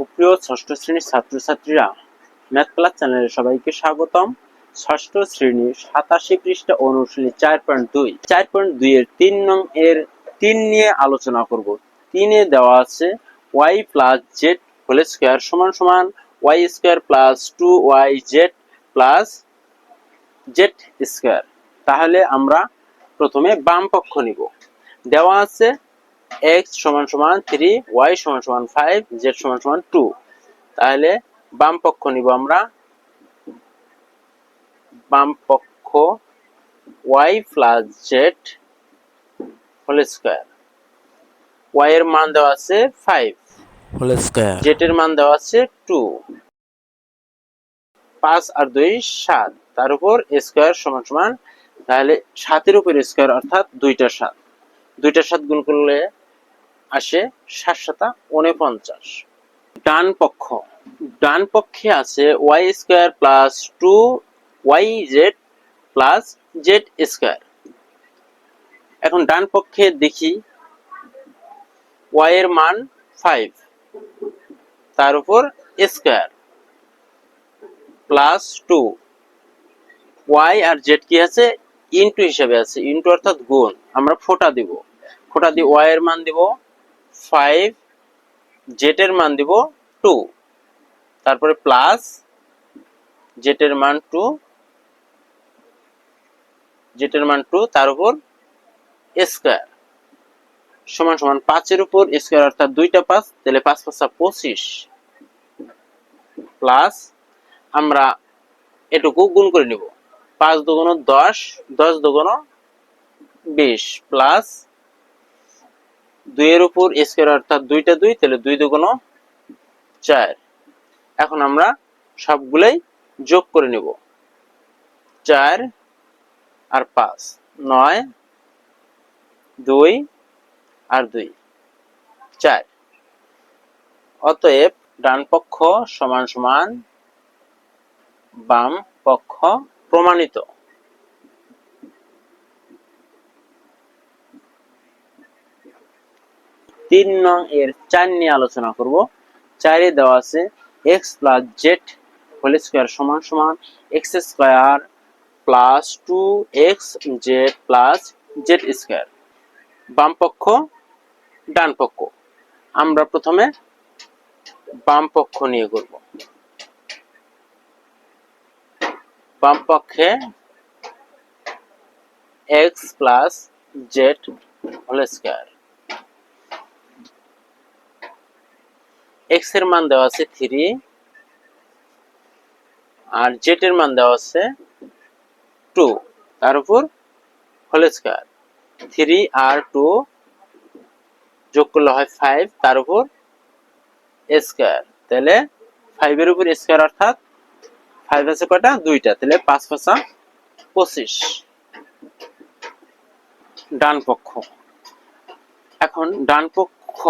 সুপ্রিয় ষষ্ঠ শ্রেণির ছাত্রছাত্রীরা ম্যাথ ক্লাস চ্যানেলে সবাইকে স্বাগতম। ষষ্ঠ শ্রেণির সাতাশি পৃষ্ঠা অনুশীলনী চার পয়েন্ট দুই। চার পয়েন্ট দুই এর তিন নং এর তিন নিয়ে আলোচনা করব। তিনে দেওয়া আছে Y plus Z whole square সমান সমান Y square plus two Y Z plus Z square তাহলে আমরা প্রথমে বাম পক্ষ নিব। দেওয়া আছে এক্স সমান সমান থ্রি ওয়াই সমান সমান ফাইভ জেড সমান সমান টু তাহলে বাম পক্ষ নিব আমরা। বাম পক্ষ Y plus Z whole square Y এর মান দেওয়া আছে ফাইভ হোল স্কোয়ার জেড এর মান দেওয়া আছে টু পাঁচ আর দুই সাত। তার উপর স্কোয়ার সমান সমান তাহলে সাতের উপর স্কোয়ার অর্থাৎ দুইটা সাত। দুইটা সাত গুণ করলে আসে সাত সাতা উনপঞ্চাশ। ডান পক্ষ। ডান পক্ষে আছে Y square plus two Y Z plus Z square. এখন ডান পক্ষে দেখি ওয়াই এর মান ফাইভ। তার উপর স্কোয়ার প্লাস টু। ওয়াই আর জেড কি আছে? ইনটু হিসাবে আছে। ইনটু অর্থাৎ গুণ। আমরা ফোটা দিব। ফোটা দিয়ে ওয়াই এর মান দিব ফাইভ জেড এর মান দিব টু তারপরে প্লাস জেড এর মান টু জেড এর মান টু তার উপর স্কোয়ার সমান সমান পাঁচের উপর স্কোয়ার অর্থাৎ দুইটা পাঁচ, তাহলে পাঁচ পাঁচা পঁচিশ প্লাস আমরা এটুকু গুণ করে নিব। পাঁচ দুগুণ দশ দশ দুগুণ বিশ প্লাস দুইয়ের উপর স্কোয়ার অর্থাৎ দুইটা দুই, তাহলে দুই দুগুণ চার। এখন আমরা সবগুলাই যোগ করে নিব। চার আর পাঁচ, নয়, দুই আর দুই, চার। অতএব ডান পক্ষ সমান সমান বাম পক্ষ প্রমাণিত। তিন নং এর চার নিয়ে আলোচনা করব। চারে দেওয়া আছে X plus Z whole square সমান সমান X square plus two X Z plus Z square বাম পক্ষ, ডান পক্ষ। আমরা প্রথমে বাম পক্ষ নিয়ে করব। বাম পক্ষে X plus Z whole square এক্সের মান দেওয়া আছে থ্রি আর জেড এর মান দেওয়া আছে টু তার উপর হোল স্কোয়ার থ্রি আর টু যোগ করলে হয় ফাইভ তার উপর স্কোয়ার তাহলে ফাইভের উপর স্কোয়ার অর্থাৎ ফাইভ আছে কয়টা? দুইটা। তাহলে পাঁচ পাঁচা পঁচিশ। ডান পক্ষ। এখন ডান পক্ষ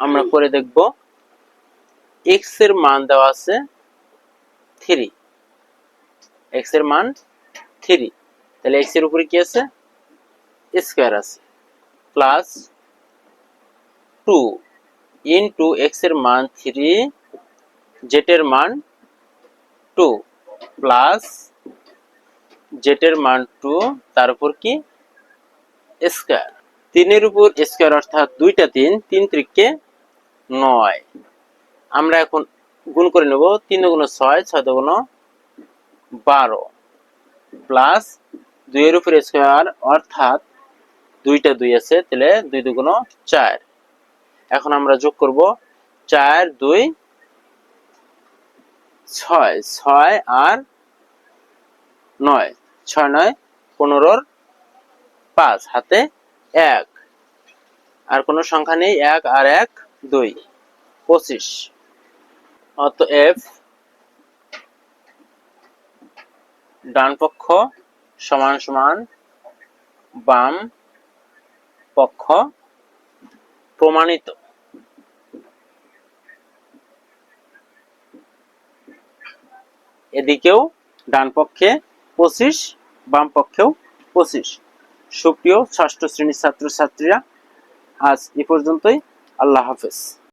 আমরা করে দেখব। এক্সের মান দেওয়া আছে থ্রি এক্সের মান থ্রি তাহলে এক্সের উপরে কি আছে? স্কোয়ার আছে। প্লাস টু ইন্টু এক্সের মান থ্রি জেড এর মান টু প্লাস জেড এর মান টু তার উপর কি? স্কোয়ার তিনের উপর স্কোয়ার অর্থাৎ দুইটা তিন তিন ত্রিককে নয়। আমরা এখন গুণ করে নেব তিন গুণ ছয় ছয় গুণ বারো। প্লাস দুইয়ের উপর স্কোয়ার অর্থাৎ দুইটা দুই আছে, তাহলে দুই দুগুণ চার। এখন আমরা যোগ করব চার, দুই, ছয়। ছয় আর নয়। ছয়, নয়, পনেরোর পাঁচ, হাতে এক। আর কোনো সংখ্যা নেই, এক আর এক দুই, পঁচিশ। অতএব ডান পক্ষ সমান সমান বাম পক্ষ প্রমাণিত। এদিকেও ডান পক্ষে পঁচিশ, বাম পক্ষেও পঁচিশ। সুপ্রিয় ষষ্ঠ শ্রেণির ছাত্রছাত্রীরা, আজ এ পর্যন্তই। আল্লাহ হাফেজ।